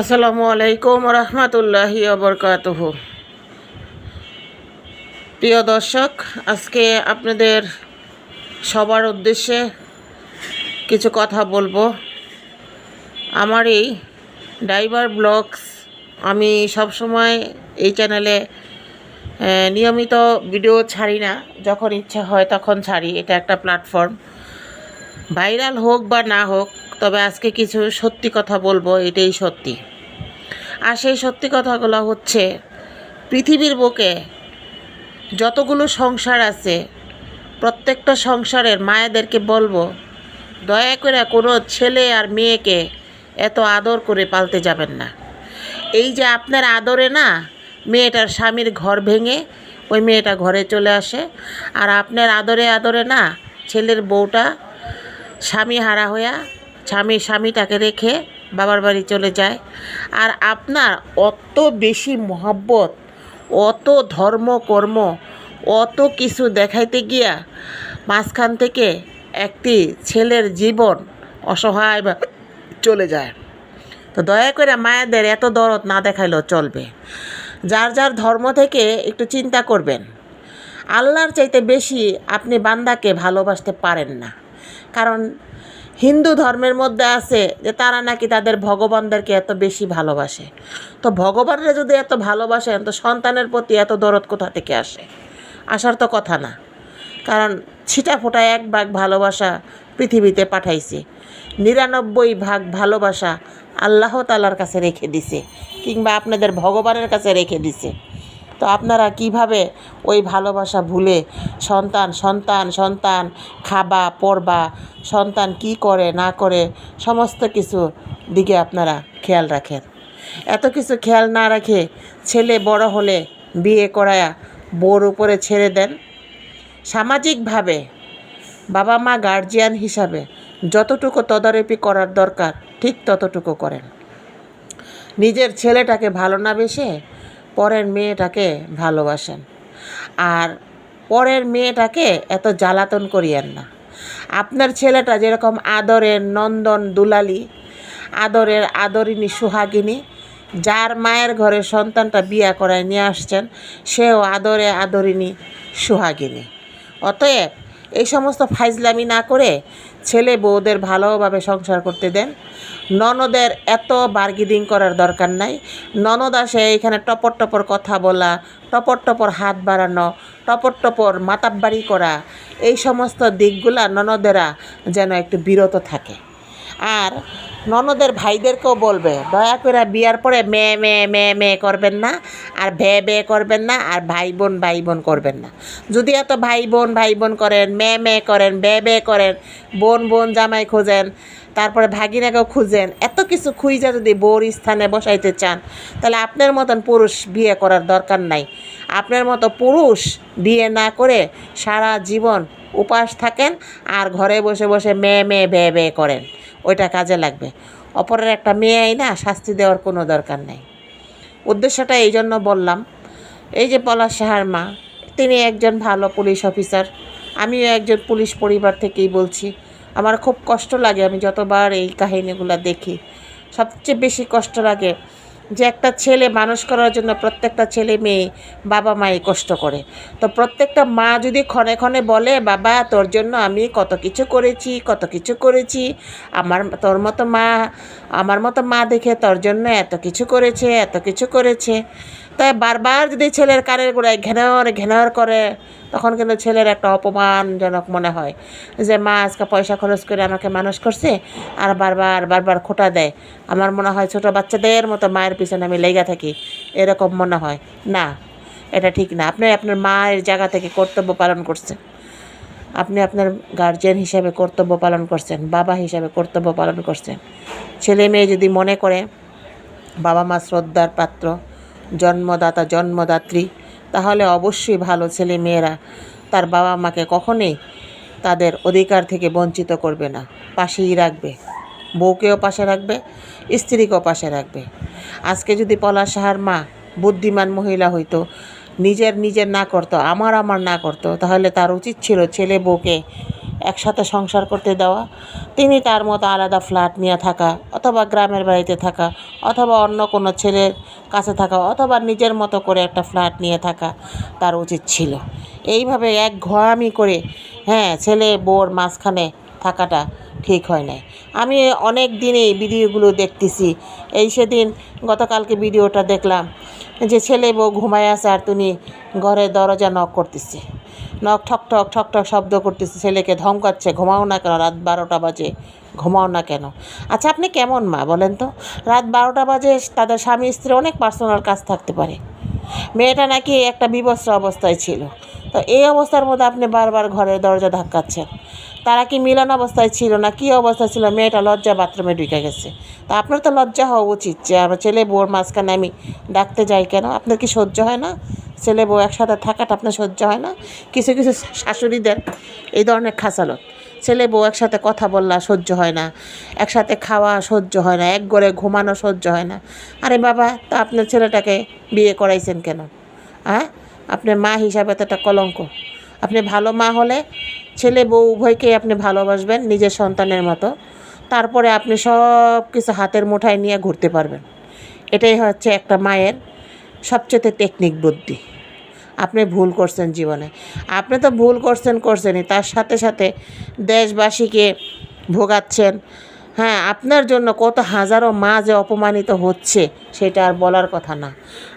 আসসালামু আলাইকুম রহমতুল্লাহি অবরকাতহ প্রিয় দর্শক, আজকে আপনাদের সবার উদ্দেশ্যে কিছু কথা বলব। আমার এই ড্রাইভার ব্লগস আমি সব সময় এই চ্যানেলে নিয়মিত ভিডিও ছাড়ি না। যখন ইচ্ছা হয় তখন ছাড়ি। এটা একটা প্ল্যাটফর্ম। ভাইরাল হোক বা না হোক তবে আজকে কিছু সত্যি কথা বলব, এটাই সত্যি। আর সেই সত্যি কথাগুলো হচ্ছে, পৃথিবীর বুকে যতগুলো সংসার আছে, প্রত্যেকটা সংসারের মায়েদেরকে বলব, দয়া করে কোনো ছেলে আর মেয়েকে এত আদর করে পালতে যাবেন না। এই যে আপনার আদরে না, মেয়েটার স্বামীর ঘর ভেঙে ওই মেয়েটা ঘরে চলে আসে, আর আপনার আদরে আদরে না, ছেলের বউটা স্বামী হারা হইয়া স্বামী, স্বামীটাকে রেখে বাবার বাড়ি চলে যায়। আর আপনার অত বেশি মহাব্বত, অত ধর্ম কর্ম অত কিছু দেখাইতে গিয়া মাঝখান থেকে একটি ছেলের জীবন অসহায় চলে যায়। তো দয়া করে মায়েদের এত দরদ না দেখাইলেও চলবে। যার যার ধর্ম থেকে একটু চিন্তা করবেন। আল্লাহর চাইতে বেশি আপনি বান্দাকে ভালোবাসতে পারেন না। কারণ হিন্দু ধর্মের মধ্যে আছে যে তারা নাকি তাদের ভগবানদেরকে এত বেশি ভালোবাসে। তো ভগবানরা যদি এত ভালোবাসেন, তো সন্তানের প্রতি এত দরদ কোথা থেকে আসে? আসার তো কথা না। কারণ ছিটা ফোটা এক ভাগ ভালোবাসা পৃথিবীতে পাঠাইছে। নিরানব্বই ভাগ ভালোবাসা আল্লাহ তালার কাছে রেখে দিছে, কিংবা আপনাদের ভগবানের কাছে রেখে দিছে। তো আপনারা কীভাবে ওই ভালোবাসা ভুলে সন্তান সন্তান সন্তান খাবা, পড়বা, সন্তান কি করে, না করে, সমস্ত কিছু দিকে আপনারা খেয়াল রাখেন। এত কিছু খেয়াল না রাখে ছেলে বড় হলে বিয়ে করায়া বোর উপরে ছেড়ে দেন। সামাজিকভাবে বাবা মা গার্জিয়ান হিসাবে যতটুকু তদারকি করার দরকার ঠিক ততটুকু করেন। নিজের ছেলেটাকে ভালো না বেসে পরের মেয়েটাকে ভালোবাসেন। আর পরের মেয়েটাকে এত জ্বালাতন করিয়েন না। আপনার ছেলেটা যেরকম আদরের নন্দন দুলালি, আদরের আদরিনী সুহাগিনী, যার মায়ের ঘরে সন্তানটা বিয়া করায় নিয়ে আসছেন, সেও আদরে আদরিনী সুহাগিনী। অতএব এই সমস্ত ফাইজলামি না করে ছেলে বউদের ভালোভাবে সংসার করতে দেন। ননদের এত বার্গিডিং করার দরকার নাই। ননদ আসে, এখানে টপর টপর কথা বলা, টপর টপর হাত বাড়ানো, টপর টপর মাতাব্বাড়ি করা, এই সমস্ত দিকগুলা ননদেরা যেন একটু বিরত থাকে। আর ননদের ভাইদেরকেও বলবে, দয়া করে বিয়ার পরে মেয়ে মেয়ে মেয়ে মেয়ে করবেন না আর ভে বে করবেন না আর ভাই বোন ভাই বোন করবেন না। যদি এত ভাই বোন ভাই বোন করেন মেয়ে মেয়ে করেন বে বে করেন, বোন বোন জামাই খোঁজেন, তারপরে ভাগিনাকেও খুঁজেন, এত কিছু খুঁজে যদি বোর স্থানে বসাইতে চান, তাহলে আপনার মতন পুরুষ বিয়ে করার দরকার নাই। আপনার মতো পুরুষ বিয়ে না করে সারা জীবন উপাস থাকেন আর ঘরে বসে বসে মেয়ে মেয়ে বে বে করেন। ওইটা কাজে লাগবে। অপরের একটা মেয়ে আই না শাস্তি দেওয়ার কোনো দরকার নাই। উদ্দেশ্যটা এই জন্য বললাম, এই যে পলাশ সাহার মা, তিনি একজন ভালো পুলিশ অফিসার। আমিও একজন পুলিশ পরিবার থেকেই বলছি, আমার খুব কষ্ট লাগে আমি যতবার এই কাহিনিগুলো দেখি। সবচেয়ে বেশি কষ্ট লাগে যে একটা ছেলে মানুষ করার জন্য প্রত্যেকটা ছেলে মেয়ে বাবা মাই কষ্ট করে। তো প্রত্যেকটা মা যদি ক্ষণে ক্ষণে বলে, বাবা, তোর জন্য আমি কত কিছু করেছি, কত কিছু করেছি। আমার, তোর মতো মা, আমার মতো মা দেখে তোর জন্য এত কিছু করেছে, এত কিছু করেছে। তাই বারবার যদি ছেলের কানের গোড়ায় ঘেনর ঘেনর করে, তখন কিন্তু ছেলের একটা অপমানজনক মনে হয়। যে, মা, আজকে পয়সা খরচ করে আমাকে মানুষ করছে? আর বারবার বারবার খোটা দেয়। আমার মনে হয় ছোটো বাচ্চাদের মতো মায়ের পিছনে আমি লেগে থাকি। এরকম মনে হয়। না, এটা ঠিক না। আপনি আপনার মায়ের জায়গা থেকে কর্তব্য পালন করছেন। আপনি আপনার গার্জেন হিসাবে কর্তব্য পালন করছেন। বাবা হিসাবে কর্তব্য পালন করছেন। ছেলে মেয়ে যদি মনে করে, বাবা মা শ্রদ্ধার পাত্র জন্মদাতা, জন্মদাত্রী, তাহলে অবশ্যই ভালো ছেলে মেয়েরা তার বাবা মাকে কখনোই তাদের অধিকার থেকে বঞ্চিত করবে না, পাশেই রাখবে। বউকেও পাশে রাখবে, স্ত্রীকেও পাশে রাখবে। আজকে যদি পলাশ সাহার মা বুদ্ধিমান মহিলা হইতো, নিজের নিজের না করতো, আমার আমার না করতো, তাহলে তার উচিত ছিল ছেলে বউকে একসাথে সংসার করতে দেওয়া, তিনি তার মতো আলাদা ফ্ল্যাট নিয়ে থাকা, অথবা গ্রামের বাড়িতে থাকা, অথবা অন্য কোনো ছেলের কাছে থাকা, অথবা নিজের মতো করে একটা ফ্ল্যাট নিয়ে থাকা তার উচিত ছিল। এইভাবে এক ঘোয়ামি করে হ্যাঁ ছেলে বউর মাঝখানে থাকাটা ঠিক হয় নাই। আমি অনেক দিনে এই ভিডিওগুলো দেখতেছি। এই সেদিন গতকালকে ভিডিওটা দেখলাম যে ছেলে বউ ঘুমায় আছে আর তুমি ঘরের দরজা নক করতেছে। নখ ঠক ঠক ঠক ঠক শব্দ করতেছে, ছেলেকে ধমকাচ্ছে, ঘুমাও না কেন? রাত বারোটা বাজে, ঘুমাও না কেন? আচ্ছা আপনি কেমন মা বলেন তো? রাত বারোটা বাজে, তাদের স্বামী স্ত্রী অনেক পার্সোনাল কাজ থাকতে পারে। মেয়েটা নাকি একটা বিবস্ত্র অবস্থায় ছিল। তো এই অবস্থার মধ্যে আপনি বারবার ঘরের দরজা ধাক্কাচ্ছেন। তারা কি মিলন অবস্থায় ছিল না কী অবস্থায় ছিল? মেয়েটা লজ্জা বাথরুমে ঢুকে গেছে। তা আপনার তো লজ্জা হওয়া উচিত যে আমার ছেলে বউর মাঝখানে আমি ডাকতে যাই কেন? আপনার কি সহ্য হয় না? ছেলে বউ একসাথে থাকাটা আপনার সহ্য হয় না। কিছু কিছু শাশুড়িদের এই ধরনের খাসালত। ছেলে বউ একসাথে কথা বললা সহ্য হয় না, একসাথে খাওয়া সহ্য হয় না, এক গড়ে ঘুমানো সহ্য হয় না। আরে বাবা, তা আপনার ছেলেটাকে বিয়ে করাইছেন কেন? হ্যাঁ আপনি মা হিসাবে তো একটা কলঙ্ক। আপনি ভালো মা হলে ছেলে বউ উভয়কেই আপনি ভালোবাসবেন নিজের সন্তানের মতো। তারপরে আপনি সব কিছু হাতের মুঠায় নিয়ে ঘুরতে পারবেন। এটাই হচ্ছে একটা মায়ের সবচেয়ে টেকনিক বুদ্ধি। আপনি ভুল করছেন জীবনে। আপনি তো ভুল করছেন, করছেনই। তার সাথে সাথে দেশবাসীকে ভোগাচ্ছেন। হ্যাঁ আপনার জন্য কত হাজারো মা যে অপমানিত হচ্ছে, সেটা আর বলার কথা না।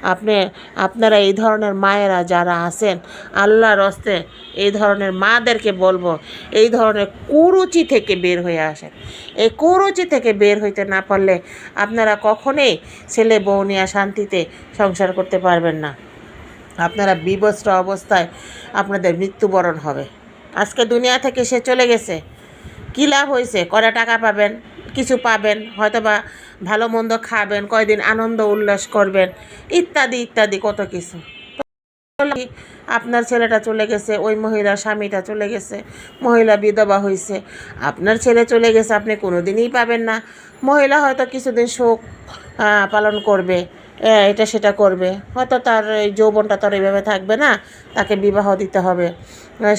আপনি, আপনারা এই ধরনের মায়েরা যারা আছেন, আল্লাহর হস্তে এই ধরনের মাদেরকে বলব, এই ধরনের কুরুচি থেকে বের হয়ে আসেন। এই কুরুচি থেকে বের হইতে না পারলে আপনারা কখনোই ছেলে বউ নিয়ে শান্তিতে সংসার করতে পারবেন না। আপনারা বিবস্ত্র অবস্থায় আপনাদের মৃত্যুবরণ হবে। আজকে দুনিয়া থেকে সে চলে গেছে। কী লাভ হয়েছে কটা টাকা পাবেন? কিছু পাবেন হয়তো বা ভালো মন্দ খাবেন, কয়দিন আনন্দ উল্লাস করবেন, ইত্যাদি ইত্যাদি কত কিছু। আপনার ছেলেটা চলে গেছে, ওই মহিলার স্বামীটা চলে গেছে, মহিলা বিধবা হয়েছে আপনার ছেলে চলে গেছে, আপনি কোনোদিনই পাবেন না। মহিলা হয়তো কিছুদিন শোক পালন করবে এটা সেটা করবে। হয়তো তার যৌবনটা তার এইভাবে থাকবে না, তাকে বিবাহ দিতে হবে।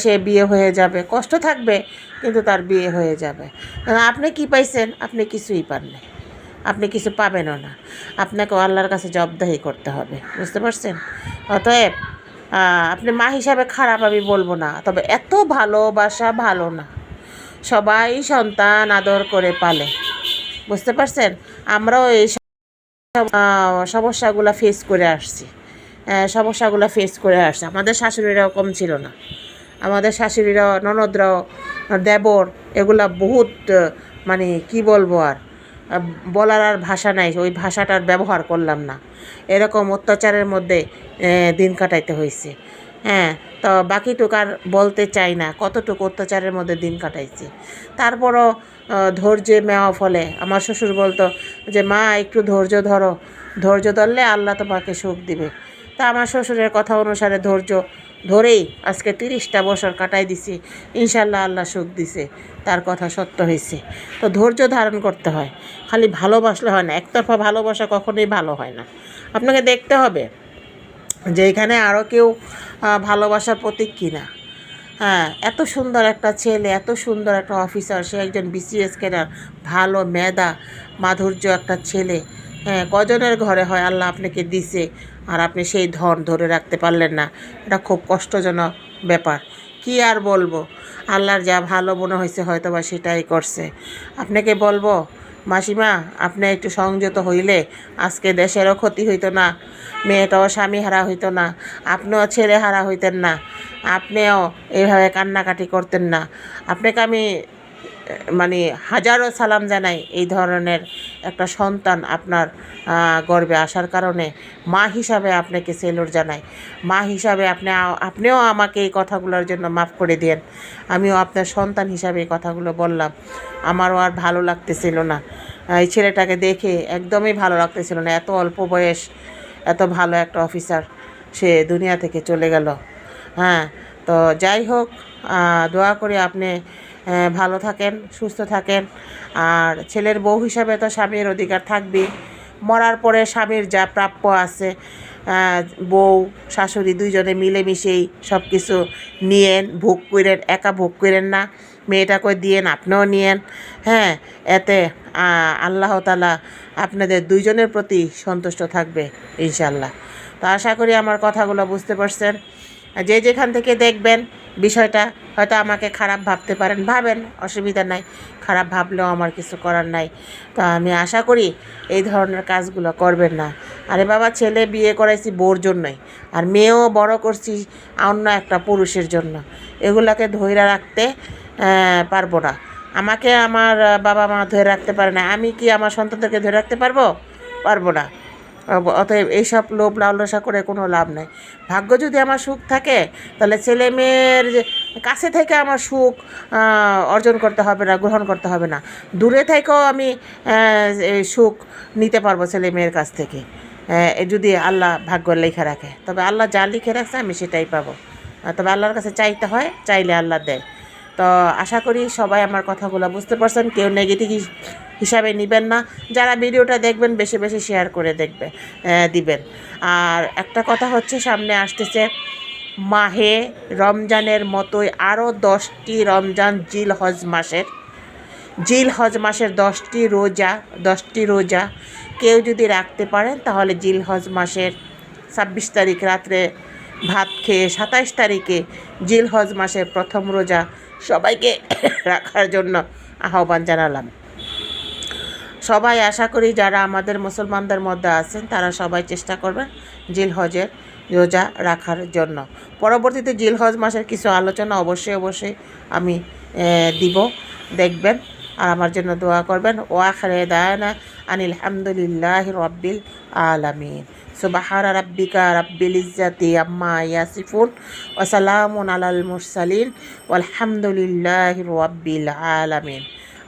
সে বিয়ে হয়ে যাবে। কষ্ট থাকবে, কিন্তু তার বিয়ে হয়ে যাবে। আপনি কি পাইছেন? আপনি কিছুই পান নাই আপনি কিছু পাবেনও না। আপনাকে আল্লাহর কাছে জবদাহি করতে হবে। বুঝতে পারছেন? অতএব আপনি মা হিসাবে খারাপ আমি বলব না, তবে এত ভালোবাসা ভালো না। সবাই সন্তান আদর করে পালে। বুঝতে পারছেন? আমরাও এই সমস্যাগুলো ফেস করে আসছি। সমস্যাগুলো ফেস করে আসছে। আমাদের শাশুড়িরাও কম ছিল না। আমাদের শাশুড়িরাও, ননদরাও, দেবর, এগুলা বহুত মানে কি বলব আর বলার আর ভাষা নাই। ওই ভাষাটার ব্যবহার করলাম না। এরকম অত্যাচারের মধ্যে দিন কাটাইতে হয়েছে হ্যাঁ তো বাকিটুকু আর বলতে চাই না। কতটুকু অত্যাচারের মধ্যে দিন কাটাইছি। তারপরও ধৈর্যে মেওয়া ফলে। আমার শ্বশুর বলতো যে, মা, একটু ধৈর্য ধরো। ধৈর্য ধরলে আল্লাহ তোমাকে সুখ দিবে। তা আমার শ্বশুরের কথা অনুসারে ধৈর্য ধরেই আজকে তিরিশটা বছর কাটাই দিছি। ইনশাল্লাহ আল্লাহ সুখ দিছে। তার কথা সত্য হয়েছে তো ধৈর্য ধারণ করতে হয়। খালি ভালোবাসলে হয় না। একতরফা ভালোবাসা কখনোই ভালো হয় না। আপনাকে দেখতে হবে যে, এখানে আরও কেউ ভালোবাসার প্রতীক কিনা। হ্যাঁ এত সুন্দর একটা ছেলে, এত সুন্দর একটা অফিসার সে একজন বিসিএস কেনার ভালো মেধা, মাধুর্য একটা ছেলে। হ্যাঁ কজনের ঘরে হয়, আল্লাহ আপনাকে দিছে, আর আপনি সেই ধন ধরে রাখতে পারলেন না। এটা খুব কষ্টজনক ব্যাপার। কি আর বলব? আল্লাহর যা ভালো মনে হয়েছে হয়তো বা সেটাই করছে। আপনাকে বলব মাসিমা, আপনি একটু সংযত হইলে আজকে দেশেরও ক্ষতি হইতো না, মেয়েটাও স্বামী হারা হইতো না, আপনিও ছেলে হারা হইতেন না, আপনিও এইভাবে কান্নাকাটি করতেন না। আপনাকে আমি মানে হাজারো সালাম জানাই এই ধরনের একটা সন্তান আপনার গর্বে আসার কারণে। মা হিসাবে আপনাকে সেলুট জানাই। মা হিসাবে আপনি আপনিও আমাকে এই কথাগুলোর জন্য মাফ করে দেন আমিও আপনার সন্তান হিসাবে এই কথাগুলো বললাম। আমারও আর ভালো লাগতেছিল না। এই ছেলেটাকে দেখে একদমই ভালো লাগতেছিল না। এত অল্প বয়স, এত ভালো একটা অফিসার, সে দুনিয়া থেকে চলে গেল। হ্যাঁ তো যাই হোক দোয়া করি আপনি ভালো থাকেন, সুস্থ থাকেন। আর ছেলের বউ হিসাবে তো স্বামীর অধিকার থাকবে মরার পরে স্বামীর যা প্রাপ্য আছে বউ, শাশুড়ি দুইজনে মিলেমিশেই সব কিছু নিয়েন, ভোগ করেন, একা ভোগ করেন না। মেয়েটাকে দিয়েন, আপনিও নিয়েন। হ্যাঁ এতে আল্লাহ তালা আপনাদের দুইজনের প্রতি সন্তুষ্ট থাকবে ইনশাল্লাহ তো আশা করি আমার কথাগুলো বুঝতে পারছেন। যে যেখান থেকে দেখবেন বিষয়টা হয়তো আমাকে খারাপ ভাবতে পারেন। ভাবেন, অসুবিধা নাই। খারাপ ভাবলেও আমার কিছু করার নাই। তো আমি আশা করি এই ধরনের কাজগুলো করবেন না। আরে বাবা, ছেলে বিয়ে করাইছি বোর জন্যই। আর মেয়েও বড় করছি অন্য একটা পুরুষের জন্য। এগুলাকে ধৈর্য রাখতে পারব না। আমাকে আমার বাবা মা ধরে রাখতে পারে না। আমি কি আমার সন্তানদেরকে ধরে রাখতে পারব? পারব না। অতএব এইসব লোভ লালসা করে কোনো লাভ নাই। ভাগ্য যদি আমার সুখ থাকে, তাহলে ছেলে মেয়ের কাছে থেকে আমার সুখ অর্জন করতে হবে না, গ্রহণ করতে হবে না। দূরে থেকেও আমি সুখ নিতে পারব ছেলে মেয়ের কাছ থেকে। যদি আল্লাহ ভাগ্য লেখা রাখে। তবে আল্লাহ যা লিখে রাখছে আমি সেটাই পাবো। তবে আল্লাহর কাছে চাইতে হয়, চাইলে আল্লাহ দেয়। তো আশা করি সবাই আমার কথাগুলো বুঝতে পারছেন। কেউ নেগেটিভ হিসাবে নেবেন না। যারা ভিডিওটা দেখবেন, বেশি বেশি শেয়ার করে দেখবে দিবেন। আর একটা কথা হচ্ছে, সামনে আসতেছে মাহে রমজানের মতোই আরও দশটি রমজান জিল হজ মাসের। জিল হজ মাসের দশটি রোজা দশটি রোজা। কেউ যদি রাখতে পারেন, তাহলে জিল হজ মাসের ছাব্বিশ তারিখ রাত্রে ভাত খেয়ে সাতাইশ তারিখে জিল হজ মাসের প্রথম রোজা সবাইকে রাখার জন্য আহ্বান জানালাম। সবাই আশা করি যারা আমাদের মুসলমানদের মধ্যে আছেন, তারা সবাই চেষ্টা করবেন জিল হজের রোজা রাখার জন্য। পরবর্তীতে জিল হজ মাসের কিছু আলোচনা অবশ্যই অবশ্যই আমি দিব। দেখবেন আর আমার জন্য দোয়া করবেন। ও আখরে দায়না আনিল হামদুলিল্লাহ রব্বিল আলামিন। সুবাহারা রাব্বিকা রাব্বিল ইজ্জাতি আম্মা ইয়াসিফুন। ওয়াসালামুন আলাল মুরসালিন। ওয়ালহামদুলিল্লাহ রব্বিল আলামিন।